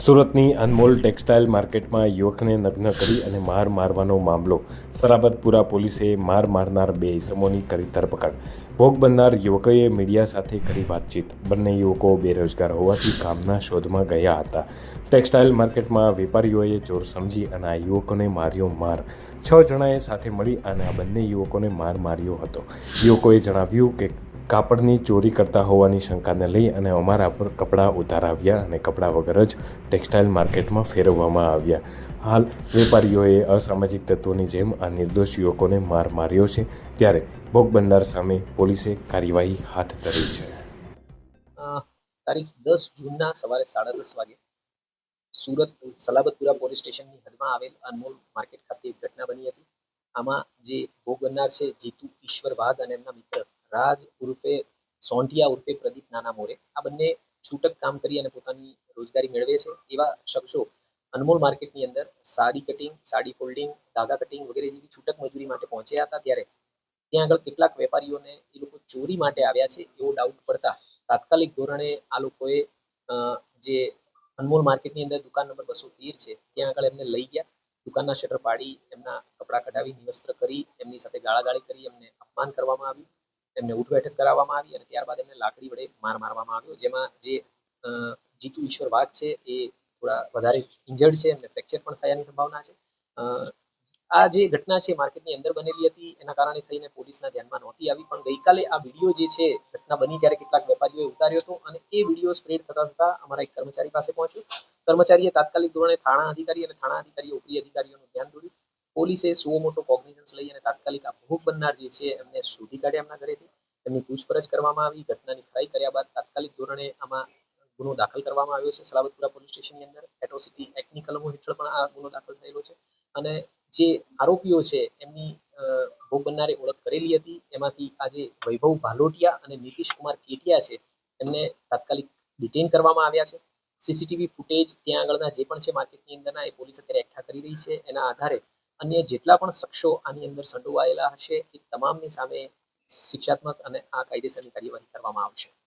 સુરતની અનમોલ ટેક્સટાઇલ માર્કેટમાં યુવકને નગ્ન કરી અને માર મારવાનો મામલો. સરાબતપુરા પોલીસે માર મારનાર બે ઇસમોની કરી ધરપકડ. ભોગ બનનાર યુવકોએ મીડિયા સાથે કરી વાતચીત. બંને યુવકો બેરોજગાર હોવાથી કામના શોધમાં ગયા હતા. ટેક્સટાઇલ માર્કેટમાં વેપારીઓએ ચોર સમજી અને આ યુવકોને માર્યો માર. છ જણાએ સાથે મળી અને આ બંને યુવકોને માર માર્યો હતો. યુવકોએ જણાવ્યું કે કાપડની ચોરી કરતા હોવાની શંકાને લઈ અને અમારા પર કપડાં ઉતારાવ્યા અને કપડાં વગર જ ટેક્સટાઇલ માર્કેટમાં ફેરવવામાં આવ્યા. હાલ, વેપારીઓએ અસામાજિક તત્વોની જેમ આ નિર્દોષ યુવકોને માર માર્યો છે, ત્યારે ભોગ સામે પોલીસે કાર્યવાહી હાથ ધરી છે. તારીખ દસ જૂનના સવારે સાડા દસ વાગે સુરત સલાબતપુરા પોલીસ સ્ટેશનની હદમાં આવેલ અનમોલ માર્કેટ ખાતે એક ઘટના બની હતી. આમાં જે ભોગ બનનાર છે, જીતુ ઈશ્વર વાઘ અને એમના રાજ ઉર્ફે સોંઢિયા ઉર્ફે પ્રદીપ નાના મોરે આ બંને છૂટક કામ કરી અને પોતાની રોજગારી મેળવે છે. એવા શખ્સો અનમોલ માર્કેટની અંદર સાડી કટિંગ સાડી ફોલ્ડિંગ ધાગા કટિંગ વગેરે જેવી છૂટક મજૂરી માટે પહોંચ્યા હતા ત્યારે ત્યાં આગળ કેટલાક વેપારીઓને એ લોકો ચોરી માટે આવ્યા છે એવો ડાઉટ પડતા તાત્કાલિક ધોરણે આ લોકોએ જે અનમોલ માર્કેટની અંદર દુકાન નંબર બસો તેર છે ત્યાં આગળ એમને લઈ ગયા. દુકાનના શટર પાડી, એમના કપડાં કઢાવી, નિવસ્ત્ર કરી, એમની સાથે ગાળાગાળી કરી, એમને અપમાન કરવામાં આવ્યું. એમને ઉઠ બેઠક કરાવવામાં આવી અને ત્યારબાદ એમને લાકડી વડે માર મારવામાં આવ્યો, જેમાં જે જીતુ ઈશ્વર વાઘ છે એ થોડા વધારે ઇન્જર્ડ છે એમને ફ્રેક્ચર પણ થયાની સંભાવના છે. આ જે ઘટના છે માર્કેટની અંદર બનેલી હતી, એના કારણે થઈને પોલીસના ધ્યાનમાં નહોતી આવી, પણ ગઈકાલે આ વીડિયો જે છે, ઘટના બની ત્યારે કેટલાક વેપારીઓએ ઉતાર્યો હતો અને એ વીડિયો સ્પ્રેડ થતા થતા અમારા એક કર્મચારી પાસે પહોંચ્યો. કર્મચારીએ તાત્કાલિક ધોરણે થાણા અધિકારી અને થાણા અધિકારીઓ ઉપરી અધિકારીઓનું ધ્યાન દોર્યું. પોલીસે સુઓ મોટો કોગ્નિઝન્સ લઈ અને તાત્કાલિક આ ભોગ બનનાર જે છે એમને શોધી કાઢ્યા એમના ઘરેથી. એમની પૂછપરછ કરવામાં આવી, ઘટનાની ખરાઈ કર્યા બાદ તાત્કાલિક ધોરણે આમાં ગુનો દાખલ કરવામાં આવ્યો છે. સલાબતપુરા પોલીસ સ્ટેશનની અંદર એટ્રોસિટી એક્ટની કલમો હેઠળ પણ આ ગુનો દાખલ થયેલો છે. અને જે આરોપીઓ છે એમની ભોગ બનનારે ઓળખ કરેલી હતી. એમાંથી આજે વૈભવ ભાલોટિયા અને નીતિશ કુમાર કેટિયા છે. એમને તાત્કાલિક ડિટેન કરવામાં આવ્યા છે. સીસીટીવી ફૂટેજ ત્યાં આગળના જે પણ છે, માર્કેટની અંદરના એ પોલીસ અત્યારે એકઠા કરી રહી છે. એના આધારે અન્ય જેટલા પણ શખ્સો આની અંદર સંડોવાયેલા હશે, એ તમામની સામે શિક્ષાત્મક અને આ કાયદેસરની કાર્યવાહી કરવામાં આવશે.